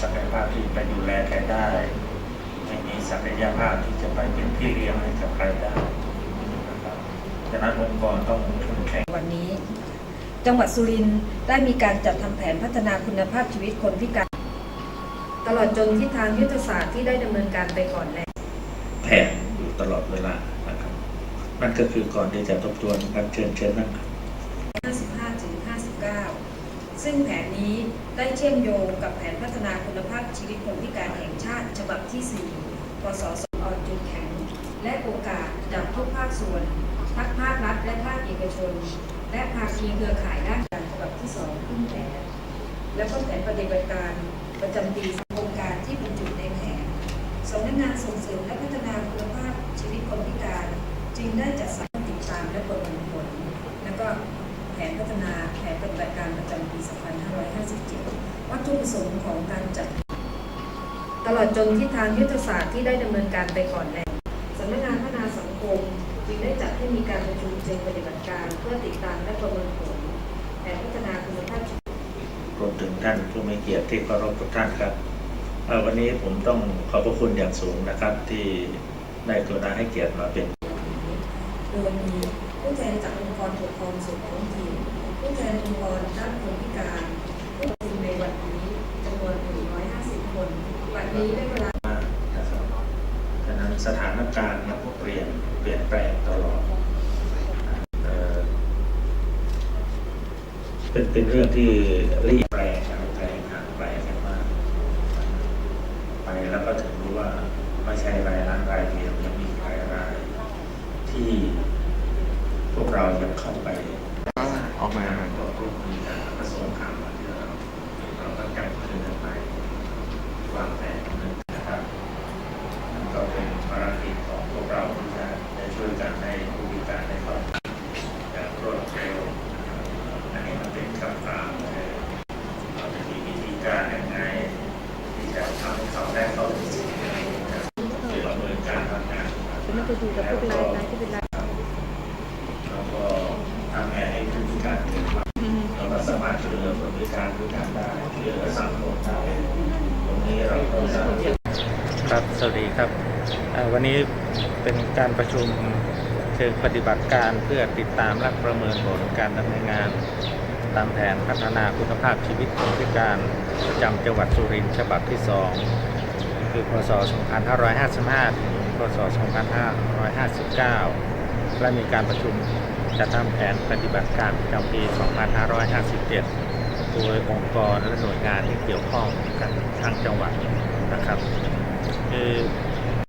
ศักยภาพที่ไปดูแลใครได้ ไม่มีศักยภาพที่จะไปเป็นพี่เลี้ยงให้กับใครได้นะครับฉะนั้นองค์กรต้องเข้มแข็งวันนี้ จังหวัดสุรินทร์ได้มีการจัดทำแผนพัฒนาคุณภาพชีวิตคนพิการ ตลอดจนทิศทางยุทธศาสตร์ที่ได้ดำเนินการไปก่อนแล้วแผนอยู่ตลอดเวลานะครับนั่นก็คือก่อนที่จะทบทวนครับเชิญเชิญนั่งครับ55ถึง59 ซึ่งแผนนี้ได้เชื่อมโยงกับแผนพัฒนาคุณภาพชีวิตคนพิการแห่งชาติฉบับที่ 4 พศสอจุดแข็ง และโอกาสจากทุกภาคส่วน ทั้งภาครัฐและภาคเอกชน และภาคีเครือข่ายด้านการฉบับที่ 2 ขึ้นแบบและก็แผนปฏิบัติการประจำปีโครงการที่บรรจุในแผนสำนักงานส่งเสริมและพัฒนาคุณภาพชีวิตคนพิการ จึงได้จัดสรรติดตามและประเมินผล แล้วก็แผนพัฒนาแผนปฏิบัติการประจำ ปี2557วัตถุประสงค์ของการจัด ตลอดจนทิศทางยุทธศาสตร์ที่ได้ดำเนินการไปก่อนแล้วสำนักงานพัฒนาสังคมจึงได้จัดให้มีการประชุมเชิงปฏิบัติการเพื่อติดตามและประเมินผลแผนพัฒนาคุณภาพชีวิตรวมถึงท่านผู้มีเกียรติที่เคารพทุกท่านครับเอ่อวันนี้ผมต้องขอบพระคุณอย่างสูงนะครับ ที่ได้กรุณาให้เกียรติมาเป็นโดยมีผู้แทนจากองค์กรปกครองส่วนท้องถิ่นผู้แทนองค์กรด้านคนพิการผู้ประชุมในวันนี้จำนวน 150 คน วั นี้ได้เวลามากนะครับฉะนั้นสถานการณ์เนี่ยเปลี่ยนเปลี่ยนแปลงตลอดเป็นเป็นเรื่องที่รีบแปลงนะครับแปลงหาแปลงกันมากไปแล้วก็ถึงรู้ว่าไม่ใช่รายร้านรายเดียวยังมีรายรายที่พวกเรายังเข้าไป ออกมา ก็ร่วมมือกันกระทรวงการมาที่เราเราก็จับมือกันไปวางแผนนะครับนั่นก็เป็นภารกิจของพวกเราที่จะได้ช่วยกันในผู้พิการได้เข้าถึงอย่างรวดเร็วอันนี้มันเป็นคำถามเลยเราจะมีวิธีการยังไง ที่จะทำให้เขาได้เข้าถึงสิ่งที่เราจะดำเนินการทำงาน ไม่ไปดูกับพวกไลน์ไลที่เป็นไลน์แล้วก็ทำให้ผู้พิการเกิดความเราก็สามารถช่วยเหลือคนพิการพิการได้ช่วยเหลือสังคมได้ตรงนี้เราก็สามารถครับสวัสดีครับวันนี้เป็นการประชุมเชิงปฏิบัติการเพื่อติดตามและประเมินผลการดำเนินงาน ตามแผนพัฒนาคุณภาพชีวิตคนพิการประจำจังหวัดสุรินทร์ฉบับที่ 2 คือพศ 2555ถึงพศ 2559 และมีการประชุมจัดทำแผนปฏิบัติการประจำปี 2557 โดยองค์กรและหน่วยงานที่เกี่ยวข้องกันทางจังหวัดนะครับคือ